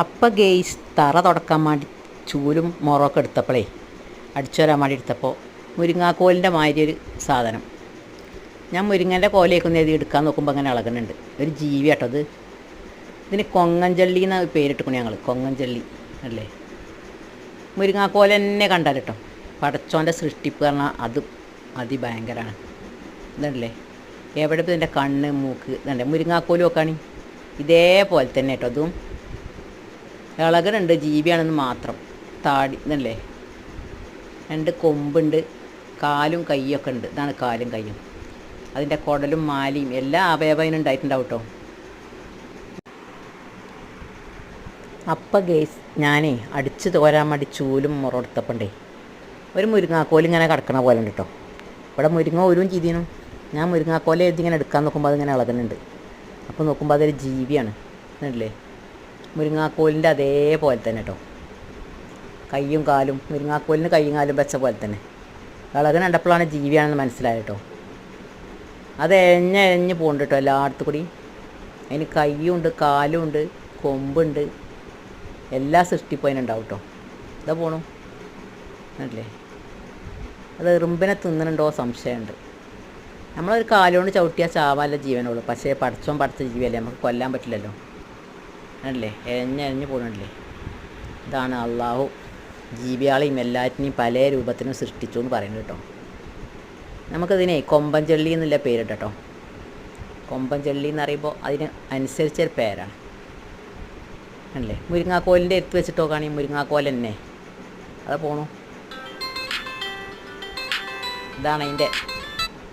അപ്പം ഗെയ്സ് തറ തുടക്കാൻ വേണ്ടി ചൂലും മുറമൊക്കെ എടുത്തപ്പോഴേ അടിച്ചു വരാൻ വേണ്ടി എടുത്തപ്പോൾ മുരിങ്ങാക്കോലിന്റെ മാതിരി ഒരു സാധനം. ഞാൻ മുരിങ്ങന്റെ കോലയൊക്കെ എഴുതി എടുക്കാൻ നോക്കുമ്പോൾ അങ്ങനെ ഇളകുന്നുണ്ട്. ഒരു ജീവി കേട്ടോ ഇതിന് കൊങ്ങഞ്ചള്ളി എന്ന പേരിട്ടുക്കണേ ഞങ്ങൾ കൊങ്ങഞ്ചള്ളി അല്ലേ? മുരിങ്ങാക്കോല തന്നെ കണ്ടാൽ കേട്ടോ. പടച്ചോന്റെ സൃഷ്ടിപ്പ് പറഞ്ഞാൽ അത് അതിഭയങ്കരമാണ് ഇതല്ലേ? എവിടെ ഇതിന്റെ കണ്ണ് മൂക്ക് ഇതല്ലേ? മുരിങ്ങാക്കോലും ഒക്കെയാണ് ഇതേപോലെ തന്നെ കേട്ടോ. അതും ഇളകനുണ്ട് ജീവിയാണെന്ന് മാത്രം. താടി എന്നല്ലേ രണ്ട് കൊമ്പുണ്ട് കാലും കൈയൊക്കെ ഉണ്ട്. ഇതാണ് കാലും കൈയും അതിന്റെ കുടലും മാലിയും എല്ലാ അവയവനും ഉണ്ടായിട്ടുണ്ടാവും കേട്ടോ അപ്പം ഗേസ് ഞാനേ അടിച്ച് തോരാൻ വേണ്ടി ചൂലും മുറമെടുത്തപ്പണ്ടേ ഒരു മുരിങ്ങാക്കോൽ ഇങ്ങനെ കിടക്കണ പോലെ ഉണ്ട് കേട്ടോ ഇവിടെ മുരിങ്ങ ഒരുവും ചെയ്തിനു. ഞാൻ മുരിങ്ങാക്കോല എഴുതി ഇങ്ങനെ എടുക്കാൻ നോക്കുമ്പോൾ അതിങ്ങനെ ഇളകുന്നുണ്ട്. അപ്പോൾ നോക്കുമ്പോൾ അതൊരു ജീവിയാണ്. അല്ലേ മുരിങ്ങാക്കോലിന്റെ അതേപോലെ തന്നെ കേട്ടോ കയ്യും കാലും മുരിങ്ങാക്കോലിന് കയ്യും കാലും വെച്ച പോലെ തന്നെ. ഇളകൻ കണ്ടപ്പോഴാണ് ജീവിയാണെന്ന് മനസ്സിലായി കേട്ടോ അത് എഞ്ഞ എഞ്ഞ് പോകുന്നുണ്ട് കേട്ടോ എല്ലായിടത്തും കൂടി. അതിന് കയ്യുണ്ട് കാലുണ്ട് കൊമ്പുണ്ട്. എല്ലാ സൃഷ്ടിപ്പോയിനുണ്ടാവും കേട്ടോ ഇതാ പോണു. അല്ലേ അത് എറുമ്പിനെ തിന്നുന്നുണ്ടോ സംശയമുണ്ട്. നമ്മളൊരു കാലുകൊണ്ട് ചവിട്ടിയാൽ ചാവാല്ല ജീവനുള്ളൂ. പക്ഷേ പടച്ചോൻ പടച്ച ജീവിയല്ലേ? നമുക്ക് കൊല്ലാൻ പറ്റില്ലല്ലോ. അല്ലേ? എഞ്ഞ എഴഞ്ഞ് പോകണല്ലേ ഇതാണ് അള്ളാഹു ജീവിയാളെയും എല്ലാറ്റിനെയും പല രൂപത്തിനും സൃഷ്ടിച്ചു എന്ന് പറയുന്നത് കേട്ടോ. നമുക്കതിനെ കൊമ്പൻചള്ളി എന്നുള്ള പേര് കേട്ടോ കൊമ്പൻചള്ളി എന്ന് പറയുമ്പോൾ അതിന് അനുസരിച്ചൊരു പേരാണ്. അല്ലേ? മുരിങ്ങാക്കോലിന്റെ എടുത്ത് വെച്ചിട്ട് നോക്കുകയാണെങ്കിൽ മുരിങ്ങാക്കോൽ തന്നെ. അത് പോണു. ഇതാണ് അതിന്റെ